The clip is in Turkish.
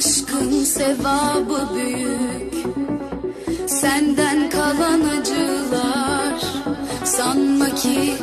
Aşkın sevabı büyük. Senden kalan acılar. Sanma ki